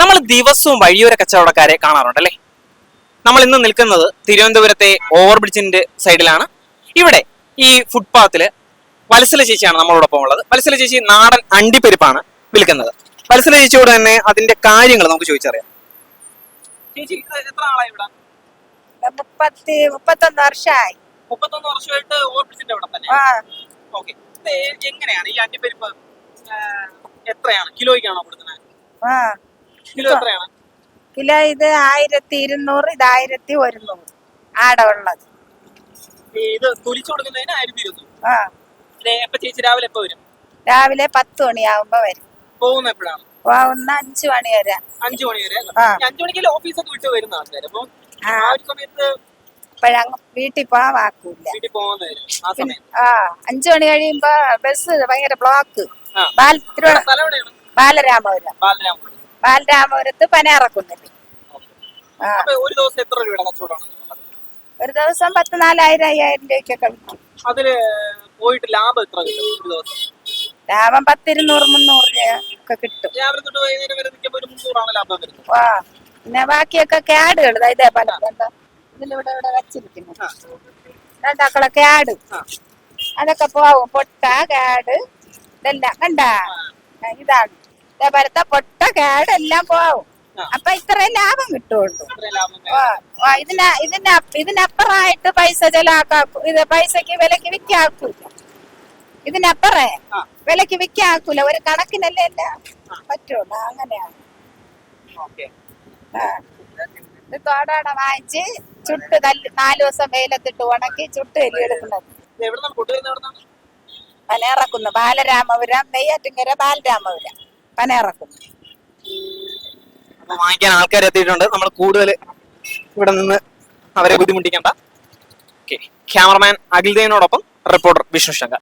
നമ്മൾ ദിവസവും വഴിയോര കച്ചവടക്കാരെ കാണാറുണ്ടല്ലേ നമ്മൾ ഇന്ന് നിൽക്കുന്നത് തിരുവനന്തപുരത്തെ ഓവർബ്രിഡ്ജിന്റെ സൈഡിലാണ്. ഇവിടെ ഈ ഫുട്പാത്തിൽ വത്സല ചേച്ചിയാണ് നമ്മളോടൊപ്പം ഉള്ളത്. വത്സല ചേച്ചി നാടൻ അണ്ടിപ്പരിപ്പാണ് വിൽക്കുന്നത്. വത്സല ചേച്ചിയോട് തന്നെ അതിന്റെ കാര്യങ്ങൾ നമുക്ക് ചോദിച്ചറിയാം. ചേച്ചി എത്ര ആളായി ഇവിടെ? മുപ്പത്തി മുപ്പത്തൊന്ന് വർഷമായി മുപ്പത്തൊന്ന് വർഷമായിട്ട് അവിടെ തന്നെ? ഓക്കെ. എങ്ങനെയാണ്? ഈ അണ്ടിപ്പരിപ്പ് എത്രയാണ്? കിലോയ്ക്കാണോ കൊടുക്കുന്നത്? കിലോ ഇത് ആയിരത്തി ഇരുന്നൂറ് ഇത് ആയിരത്തി ഒരുന്നൂറ്. ആട ഉള്ളത്. ഇത് തുലിച്ചു കൊടുക്കുന്നതിന് ആയിരത്തി ഇരുന്നൂറ്. ആ. എപ്പോ ചേച്ചി രാവിലെ എപ്പോ വരും? രാവിലെ പത്ത് മണിയാവുമ്പോ വരും. പോകുന്ന എപ്പോഴാണ്? പോകുന്ന അഞ്ചു മണി വരെ. അഞ്ചു മണി വരെ അഞ്ചു മണിക്ക് ഓഫീസൊക്കെ വിട്ട് വരുന്ന അപ്പൊ ആ. ഒരു സമയത്ത് വീട്ടിൽ വീട്ടിൽ പോകുന്നവര് ആ അഞ്ചു മണി കഴിയുമ്പോ ബസ് ഭയങ്കര ബ്ലോക്ക്. ബാലരാമപുരം. ബാലരാമപുരം. ബാലരാമപുരത്ത് പനേറക്കുന്നില്ല ആ. ഒരു ദിവസം എത്ര രൂപയുടെ കച്ചവടമാണ്? ഒരു ദിവസം പത്ത് നാലായിരം അയ്യായിരം രൂപയ്ക്കൊക്കെ വിൽക്കും. അതിൽ പോയിട്ട് ലാഭം എത്ര കിട്ടും ഒരു ദിവസം? ലാഭം പത്തിരുന്നൂറ് മുന്നൂറ് രൂപ ഒക്കെ കിട്ടും. രാവിലെ തൊട്ട് വൈകുന്നേരം വരെ നിൽക്കുമ്പോൾ ഒരു മുന്നൂറാണ് ലാഭം വരുന്നത്. വാ പിന്നെ ബാക്കിയൊക്കെ ക്യാഡുകൾ ഇതേ കണ്ടോ ഇതിലിവിടെ ഇവിടെ വെച്ചിരിക്കുന്നു ആ. രണ്ടാക്കളെ ആ. അതൊക്കെ പോവും. പൊട്ട ക്യാഡ് ഇതെല്ലാം കണ്ട? ഇതാണ്. ഇതേപോലത്തെ പൊട്ട ക്യാഡ് എല്ലാം പോവും. അപ്പൊ ഇത്രയും ലാഭം കിട്ടുള്ളൂ. ഇതിന ഇതിന ഇതിനപ്പുറമായിട്ട് പൈസ ചെലാക്കാക്കൂ ഇത് പൈസക്ക് വിലക്ക് വിൽക്കാക്കൂല ഇതിനപ്പുറേ. വിലക്ക് വിൽക്കാക്കൂല ഒരു കണക്കിനല്ലേ എല്ലാം പറ്റുള്ളൂ. അങ്ങനെയാണ്. ഇത് തോടോടെ വാങ്ങിച്ച് ചുട്ട് നല്ല നാല് ദിവസം വെയിലത്തിട്ട് ഉണക്കി ചുട്ട് എലി എടുക്കുന്നത്. പനേറക്കുന്നു ബാലരാമപുരം നെയ്യാറ്റിങ്കര ബാലരാമപുരം. പനേറക്കുന്നു അപ്പൊ വാങ്ങിക്കാൻ ആൾക്കാർ എത്തിയിട്ടുണ്ട്. നമ്മൾ കൂടുതൽ ഇവിടെ നിന്ന് അവരെ ബുദ്ധിമുട്ടിക്കണ്ട. ഓക്കെ ക്യാമറമാൻ അഖിൽദേവിനോടൊപ്പം റിപ്പോർട്ടർ വിഷ്ണു ശങ്കർ.